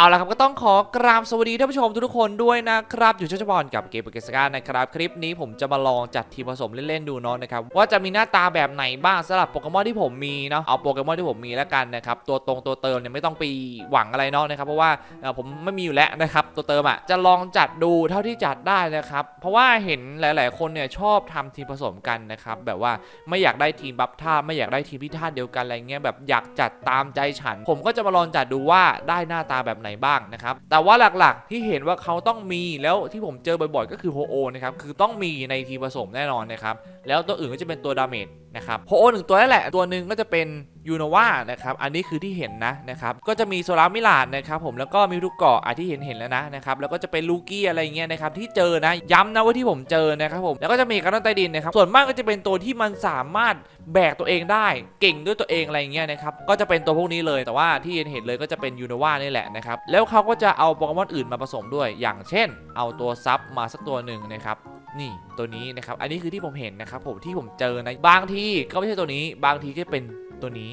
เอาละครับก็ต้องขอกราบสวัสดีท่านผู้ชมทุกคนด้วยนะครับ อยู่ช่องบอลกับเกมเปเกสกานะครับ คลิปนี้ผมจะมาลองจัดทีมผสมเล่นๆดูเนาะนะครับ ว่าจะมีหน้าตาแบบไหนบ้างสำหรับโปเกมอนที่ผมมีเนาะเอาโปเกมอนที่ผมมีแล้วกันนะครับ ตัวตรงตัวเติมเนี่ยไม่ต้องไปหวังอะไรเนาะนะครับ เพราะว่าผมไม่มีอยู่แล้วนะครับ ตัวเติมอะจะลองจัดดูเท่าที่จัดได้นะครับ เพราะว่าเห็นหลาย ๆ คนเนี่ยชอบทำทีมผสมกันนะครับแบบว่าไม่อยากได้ทีมบัฟท่าไม่อยากได้ทีมที่ท่าเดียวกันอะไรเงี้ยแบบอยากจัดตามใจฉัน ผมก็จะมาลองจัดดูว่าได้หน้าตาแบบไหนบ้างนะครับ แต่ว่าหลักๆที่เห็นว่าเขาต้องมีแล้วที่ผมเจอบ่อยๆ ก็คือโฮโอนะครับ คือต้องมีในทีมผสมแน่นอนนะครับ แล้วตัวอื่นก็จะเป็นตัวดาเมจนะครับโฮโอหนึ่งตัวนั่นแหละ ตัวหนึ่งก็จะเป็นยูโนวานะครับ อันนี้คือที่เห็นนะนะครับ ก็จะมีโซลามิลานนะครับผม แล้วก็มีทุกเกาะอะที่เห็นเห็นแล้วนะนะครับ แล้วก็จะเป็นลูกี้อะไรเงี้ยนะครับที่เจอนะ ย้ำนะว่าที่ผมเจอนะครับผม แล้วก็จะมีการ์ดใต้ดินนะครับ ส่วนมากก็จะเป็นตัวที่มันสามารถแบกตัวเองได้ เก่งด้วยตัวเองอะไรเงี้ยนะครับ ก็จะเป็นตัวพวกนี้เลย แต่ว่าที่เห็นเห็นเลยก็จะเป็นยูโนวานี่แหละนะครับ แล้วเขาก็จะเอาโปเกมอนอื่นมาผสมด้วย อย่างเช่น เอาตัวซับมาสักตัวหนึ่งนะครับ นี่ตัวนี้นะครับ อันนี้คือที่ผมเห็นนะครับผมที่ผมเจอนะบางที่ก็ไม่ใช่ตัวนี้ บางทีก็เป็นตัวนี้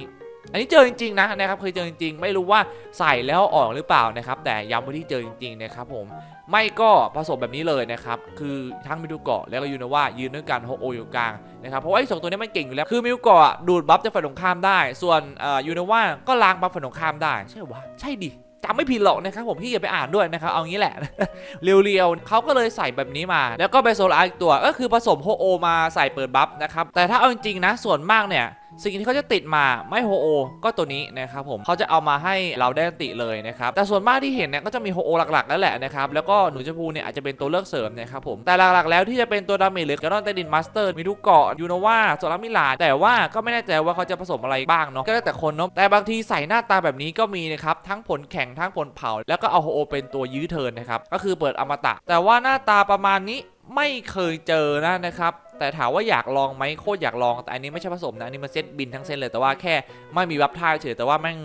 อันนี้เจอจริงๆนะนะครับเคยเจอจริงๆ ไม่รู้ว่าใส่แล้วออกหรือเปล่านะครับ แต่ย้ำว่าที่เจอจริงๆนะครับผมไม่ก็ผสมแบบนี้เลยนะครับคือทั้งมิดูเกาะแล้วก็ยูนาว่ายืนด้วยกันโฮโออยู่กลางนะครับเพราะว่าไอ้สองตัวนี้มันเก่งอยู่แล้วคือมิดูเกาะดูดบัฟจากฝ่ายตรงข้ามได้ ส่วนยูนาว่าก็ล้างบัฟฝ่ายตรงข้ามได้ ใช่วะใช่ดิ จำไม่ผิดหรอกนะครับผมพี่อย่าไปอ่านด้วยนะครับเอางี้แหละ เรียวๆเขาก็เลยใส่แบบนี้มา แล้วก็ไปโซลาร์อีกตัวก็คือผสมโฮโอมาใส่เปิดบัฟนะครับแต่ถ้าเอาจริงๆนะส่วนมากเนี่ย สิ่งที่เขาจะติดมาไม่โฮโอ ก็ตัวนี้นะครับผมเขาจะเอามาให้เราได้ติเลยนะครับแต่ส่วนมากที่เห็นเนี่ยก็จะมีโฮโอหลักๆนั่นแหละนะครับแล้วก็หนูชมพูเนี่ยอาจจะเป็นตัวเลือกเสริมนะครับผมแต่หลักๆแล้วที่จะเป็นตัวดาเมจหรือกระดอนใต้ดินมาสเตอร์มีทุกเกาะยูโนวาโซลามิลานแต่ว่าก็ไม่แน่ใจว่าเขาจะผสมอะไรบ้างเนาะก็แล้วแต่คนเนาะแต่บางทีใส่หน้าตาแบบนี้ก็มีนะครับทั้งผลแข่งทั้งผลเผา แล้วก็เอาโฮโอเป็นตัวยื้อเทินนะครับก็คือเปิดอมตะ แต่ว่าหน้าตาประมาณนี้ไม่เคยเจอนะนะครับ แต่ถามว่าอยากลองไหมโคตรอยากลอง แต่อันนี้ไม่ใช่ผสมนะ อันนี้มันเซตบินทั้งเซตเลย แต่ว่าแค่ไม่มีวับท่าเฉยแต่ว่าแม่ง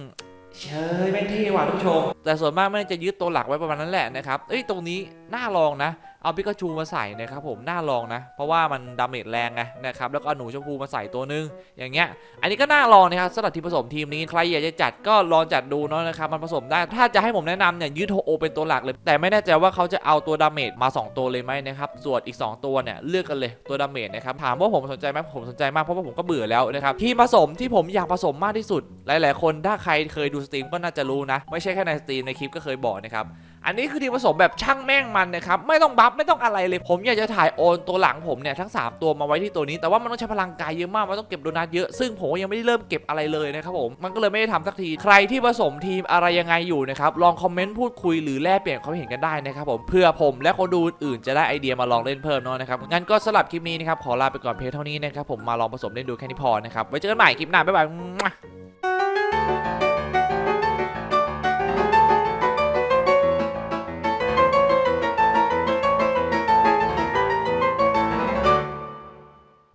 เชยแม่งเท่ว่ะทุกผู้ชม แต่ส่วนมากแม่งจะยึดตัวหลักไว้ประมาณนั้นแหละนะครับ เอ้ยตรงนี้น่าลองนะ เอาปิกาจูมาใส่นะครับผมน่าลองนะ เพราะว่ามันดาเมจแรงไงนะครับแล้วก็หนูชมพูมาใส่ตัวนึงอย่างเงี้ยอันนี้ก็น่าลองนะครับสำหรับทีมผสมทีมนี้ใครอยากจะจัดก็ลองจัดดูเนาะนะครับมันผสมได้ถ้าจะให้ผมแนะนำเนี่ยยืดโฮโอเป็นตัวหลักเลย แต่ไม่แน่ใจว่าเขาจะเอาตัวดาเมจมา 2 ตัวเลยไหมนะครับส่วนอีก 2 ตัวเนี่ยเลือกกันเลยตัวดาเมจนะครับถามว่าผมสนใจไหมผมสนใจมากเพราะว่าผมก็เบื่อแล้วนะครับทีมผสมที่ผมอยากผสมมากที่สุด หลาย ๆ คนถ้าใครเคยดูสตรีมก็น่าจะรู้นะ ไม่ใช่แค่ในสตรีมในคลิปก็เคยบอกนะครับ อันนี้คือทีมผสมแบบช่างแม่งมันนะครับไม่ต้องบัฟไม่ต้องอะไรเลยผมอยากจะถ่ายโอนตัวหลังผมเนี่ยทั้ง 3 ตัวมาไว้ที่ตัวนี้แต่ว่ามันต้องใช้พลังกายเยอะมากมันต้องเก็บโดนัทเยอะซึ่งผมยังไม่ได้เริ่มเก็บอะไรเลยนะครับผมมันก็เลยไม่ได้ทำสักทีใครที่ผสมทีมอะไรยังไงอยู่นะครับลองคอมเมนต์พูดคุยหรือแลกเปลี่ยนความเห็นกันได้นะครับผมเพื่อผมและคนดูอื่นจะได้ไอเดียมาลองเล่นเพิ่มเนาะนะครับงั้นก็สลับคลิปนี้นะครับขอลาไปก่อนเพียงเท่านี้นะครับผมมาลองผสมเล่นดูแค่นี้พอนะครับไว้เจอกันใหม่คลิปหน้าบ๊ายบาย